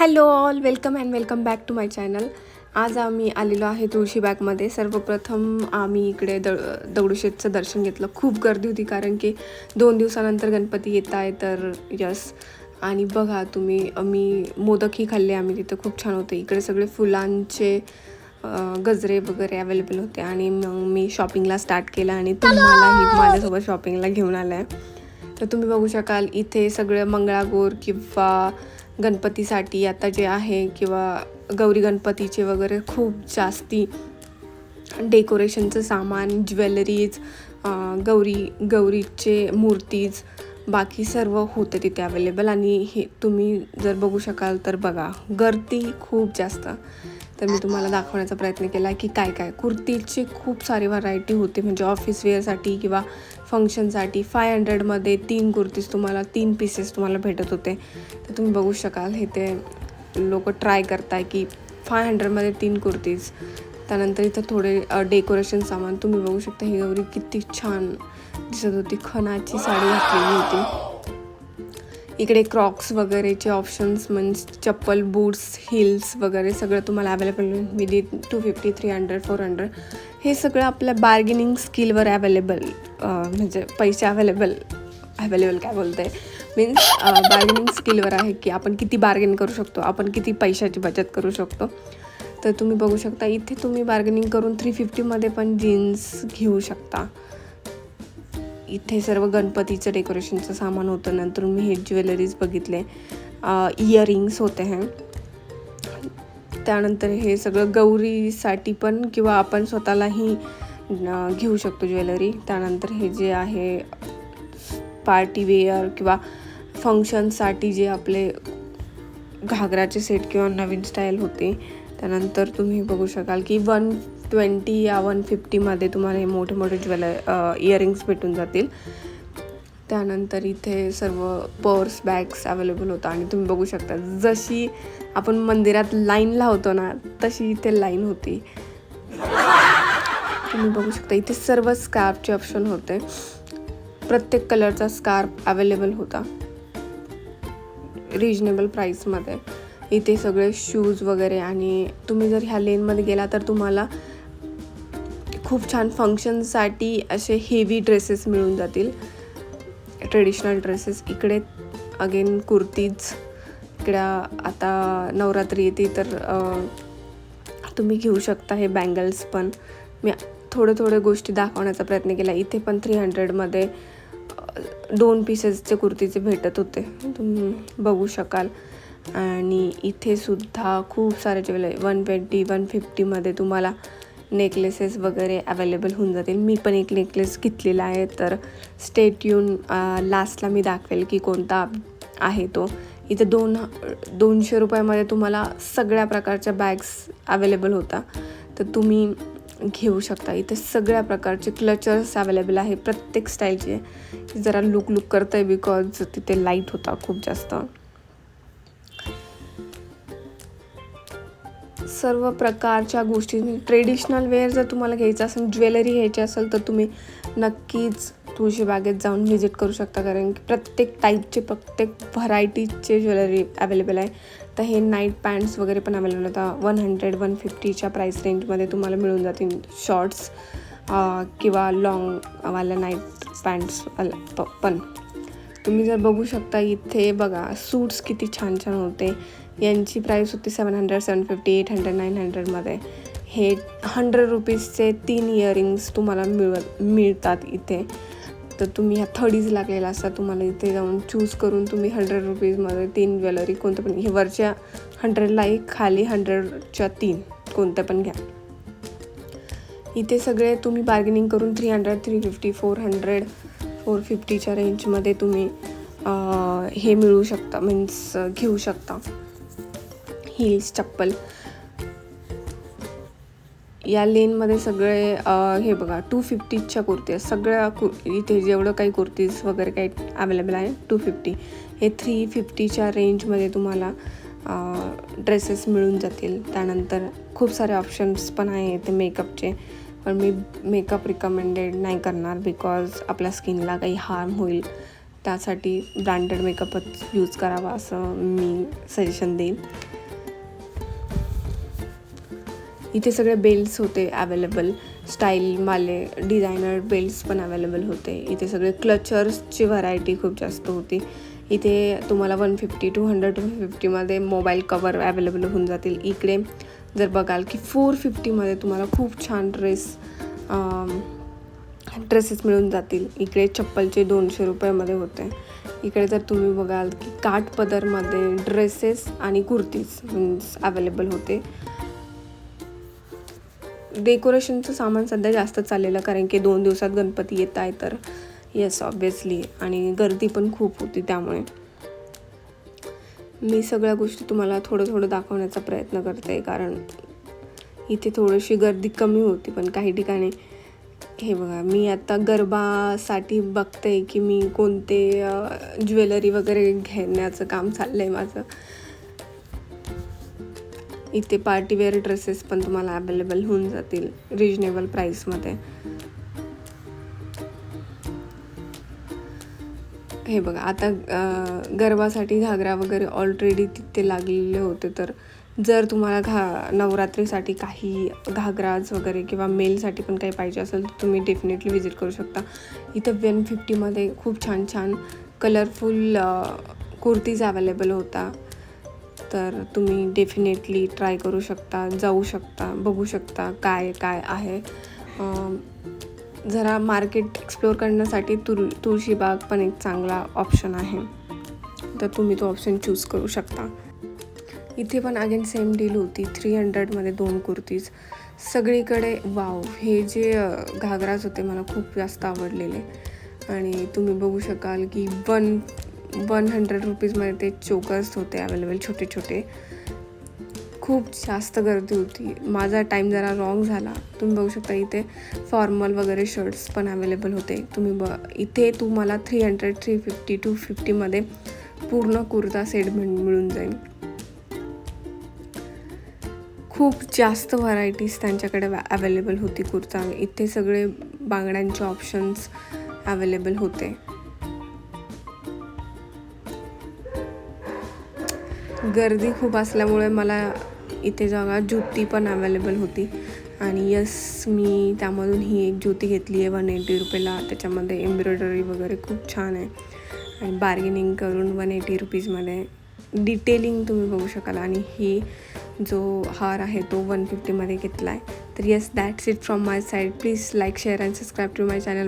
Hello all welcome and welcome back to my channel. आज आम्ही आलेलो आहे तुळशीबागमध्ये. सर्वप्रथम आम्ही इकडे द दगडूशेठचं दर्शन घेतलं. खूप गर्दी होती कारण की दोन दिवसानंतर गणपती येत आहे तर यस. आणि बघा तुम्ही मी मोदकही खाल्ले आम्ही तिथं खूप छान होते. इकडे सगळे फुलांचे गजरे वगैरे अवेलेबल होते. आणि मग मी शॉपिंगला स्टार्ट केलं आणि तुम्हालाही माझ्यासोबत शॉपिंगला घेऊन आलं आहे. तर तुम्ही बघू शकाल इथे सगळं मंगळागौर किंवा गणपतीसाठी आता जे आहे किंवा गौरी गणपतीचे वगैरे खूप जास्ती डेकोरेशनचं सामान ज्वेलरीज गौरी गौरीचे मूर्तीज बाकी सर्व होतं तिथे अवेलेबल आणि हे तुम्ही जर बघू शकाल तर बघा गर्दी खूप जास्त. तर मी तुम्हाला दाखवण्याचा प्रयत्न केला की काय काय कुर्तीची खूप सारी व्हरायटी होते. म्हणजे ऑफिस वेअरसाठी किंवा फंक्शनसाठी फाय हंड्रेडमध्ये तीन कुर्तीज तुम्हाला तीन पीसेस तुम्हाला भेटत होते. तर तुम्ही बघू शकाल हे ते लोक ट्राय करताय की फाय हंड्रेडमध्ये तीन कुर्तीज. त्यानंतर इथं थोडे डेकोरेशन सामान तुम्ही बघू शकता. ही गौरी किती छान दिसत होती. खणाची साडी घातलेली होती. इकडे क्रॉक्स वगैरेचे ऑप्शन्स म्हणजे चप्पल बूट्स हिल्स वगैरे सगळं तुम्हाला available within two fifty three hundred four hundred हे सगळं आपल्या बार्गेनिंग स्किलवर अवेलेबल म्हणजे पैसे अवेलेबल अवेलेबल काय बोलते मीन्स बार्गेनिंग स्किलवर आहे की आपण किती बार्गेन करू शकतो आपण किती पैशाची बचत करू शकतो. तर तुम्ही बघू शकता इथे तुम्ही बार्गेनिंग करून थ्री फिफ्टीमध्ये पण जीन्स घेऊ शकता. इथे सर्व गणपतीचं डेकोरेशनचं सामान होतं. नंतर मी हे ज्वेलरीज बघितले. इयरिंग्स होते हे. त्यानंतर हे सगळं गौरीसाठी पण किंवा आपण स्वतःलाही घेऊ शकतो ज्वेलरी. त्यानंतर हे जे आहे पार्टी वेअर किंवा फंक्शनसाठी जे आपले घागराचे सेट किंवा नवीन स्टाईल होते. त्यानंतर तुम्ही बघू शकाल की वन ट्वेंटी या वन फिफ्टीमध्ये तुम्हाला हे मोठे मोठे ज्वेलर इयरिंग्स भेटून जातील. त्यानंतर इथे सर्व पर्स बॅग्स अवेलेबल होतं. आणि तुम्ही बघू शकता जशी आपण मंदिरात लाईन लावतो ना तशी इथे लाईन होती. तुम्ही बघू शकता इथे सर्व स्कार्फचे ऑप्शन होते. प्रत्येक कलरचा स्कार्फ अवेलेबल होता. रिजनेबल प्राईसमध्ये इथे सगळे शूज वगैरे आणि तुम्ही जर ह्या लेनमध्ये गेला तर तुम्हाला खूप छान फंक्शनसाठी असे हेवी ड्रेसेस मिळून जातील. ट्रेडिशनल ड्रेसेस इकडे अगेन कुर्तीज. इकडे आता नवरात्री येते तर तुम्ही घेऊ शकता हे बँगल्स पण. मी थोडे थोडे गोष्टी दाखवण्याचा प्रयत्न केला. इथे पण थ्री हंड्रेडमध्ये दोन पीसेसचे कुर्तीचे भेटत होते. तुम्ही बघू शकाल. आणि इथे सुद्धा खूप सारे ज्वेलरी. वन ट्वेंटी वन फिफ्टीमध्ये तुम्हाला नेकलेसेस वगैरे अवेलेबल होऊन जातील. मी पण एक नेकलेस घेतलेला आहे तर स्टेट येऊन लास्टला मी दाखवेल की कोणता आहे तो. इथे दोन दोनशे रुपयामध्ये तुम्हाला सगळ्या प्रकारच्या बॅग्स अवेलेबल होता. तर तुम्ही घेऊ शकता. इथे सगळ्या प्रकारचे क्लचर्स अवेलेबल आहे प्रत्येक स्टाईलचे जरा लुक लुक करतं आहे बिकॉज तिथे लाइट होता खूप जास्त. सर्व प्रकारच्या गोष्टी. ट्रेडिशनल वेअर जर तुम्हाला घ्यायचं असेल ज्वेलरी घ्यायची असेल तर तुम्ही नक्कीच तुळशीबागेत जाऊन व्हिजिट करू शकता. कारण की प्रत्येक टाईपचे प्रत्येक व्हरायटीचे ज्वेलरी अवेलेबल आहे. तर हे नाईट पॅन्ट्स वगैरे पण अवेलेबल होता वन हंड्रेड वन फिफ्टीच्या प्राईस रेंजमध्ये तुम्हाला मिळून जातील शॉर्ट्स किंवा लॉंगवाल्या नाईट पॅन्ट्स पण. तुम्ही जर बघू शकता इथे बघा सूट्स किती छान छान होते. यांची प्राईस होती seven hundred seven fifty eight hundred nine हंड्रेडमध्ये हे हंड्रेड रुपीजचे तीन इयरिंग्स तुम्हाला मिळ मिळतात इथे. तर तुम्ही ह्या थडीज लागलेला असता तुम्हाला इथे जाऊन चूज करून तुम्ही हंड्रेड रुपीजमध्ये तीन ज्वेलरी कोणतं पण हे वरच्या हंड्रेडला एक खाली हंड्रेडच्या तीन कोणतं पण घ्या. इथे सगळे तुम्ही बार्गेनिंग करून three hundred three fifty four hundred four फिफ्टीच्या रेंजमध्ये तुम्ही हे मिळू शकता मीन्स घेऊ शकता. हिल्स चप्पल. या लेनमध्ये सगळे हे बघा टू फिफ्टीच्या कुर्ती आहेत सगळ्या कु इथे जेवढं काही कुर्तीज वगैरे काही अवेलेबल आहे टू फिफ्टी हे थ्री फिफ्टीच्या रेंजमध्ये तुम्हाला ड्रेसेस मिळून जातील. त्यानंतर खूप सारे ऑप्शन्स पण आहे इथे मेकअपचे पण मी मेकअप रिकमेंडेड नाही करणार बिकॉज आपल्या स्किनला काही हार्म होईल. त्यासाठी ब्रँडेड मेकअपच यूज करावा असं मी सजेशन देईन. इथे सगळे बेल्ट्स होते अवेलेबल स्टाईलवाले डिझायनर बेल्ट्स पण अवेलेबल होते. इथे सगळे क्लचर्सची व्हरायटी खूप जास्त होती. इथे तुम्हाला one fifty two hundred two फिफ्टीमध्ये mobile cover available होऊन जातील. इकडे जर बघाल की फोर फिफ्टीमध्ये तुम्हाला खूप छान ड्रेस ड्रेसेस मिळून जातील. इकडे चप्पलचे दोनशे रुपयामध्ये होते. इकडे जर तुम्ही बघाल की काठ पदरमध्ये ड्रेसेस आणि कुर्तीज मीन्स अवेलेबल होते. डेकोरेशनचं सामान सध्या जास्त चाललेलं कारण की दोन दिवसात गणपती येत आहे तर. येस ऑब्वियसली आणि गर्दी पण खूप होती त्यामुळे. मी सगळ्या गोष्टी तुम्हाला थोडं थोडं दाखवण्याचा प्रयत्न करते कारण इथे थोडीशी गर्दी कमी होती पण काही ठिकाणी हे बघा मी आता गरबासाठी बघते की मी कोणते ज्वेलरी वगैरे घेण्याचं काम चाललं आहे माझं. इथे पार्टीवेअर ड्रेसेस पण तुम्हाला अवेलेबल होऊन जातील रिजनेबल प्राईसमध्ये हे बघा आता गरबासाठी घागरा वगैरे ऑलरेडी तिथे लागलेले होते तर जर तुम्हाला घा नवरात्रीसाठी काही घागराज वगैरे किंवा मेलसाठी पण काही पाहिजे असेल तर तुम्ही डेफिनेटली विजिट करू शकता. इथं वन फिफ्टीमध्ये खूप छान छान कलरफुल कुर्तीज अवेलेबल होता. तर तुम्ही डेफिनेटली ट्राय करू शकता जाऊ शकता बघू शकता काय काय आहे. जरा मार्केट एक्सप्लोअर करण्यासाठी तुर तुळशीबाग पण एक चांगला ऑप्शन आहे. तर तुम्ही तो ऑप्शन चूज करू शकता. इथे पण अगेन सेम डील होती. थ्री हंड्रेडमध्ये दोन कुर्तीज. सगळीकडे वाव हे जे घागराज होते मला खूप जास्त आवडलेले. आणि तुम्ही बघू शकाल की वन वन हंड्रेड रुपीजमध्ये ते चोकर्स होते अवेलेबल छोटे छोटे. खूप जास्त गर्दी होती. माझा टाईम जरा रॉंग झाला. तुम्ही बघू शकता इथे फॉर्मल वगैरे शर्ट्स पण अवेलेबल होते. तुम्ही ब इथे तुम्हाला three hundred three fifty two फिफ्टीमध्ये पूर्ण कुर्ता सेट मिळून जाईल. खूप जास्त व्हरायटीज त्यांच्याकडे अवेलेबल होती कुर्ता. इथे सगळे बांगड्यांचे ऑप्शन्स अवेलेबल होते. गर्दी खूप असल्यामुळे मला इथे जागा ज्योती पण अवेलेबल होती. आणि यस मी त्यामधून ही एक ज्योती घेतली आहे वन एटी रुपीला त्याच्यामध्ये एम्ब्रॉयडरी वगैरे खूप छान आहे. आणि बार्गेनिंग करून वन एटी रुपीजमध्ये डिटेलिंग तुम्ही बघू शकाल. आणि ही जो हार आहे तो वन फिफ्टीमध्ये घेतला आहे तर yes that's it from my side please like share and subscribe to my channel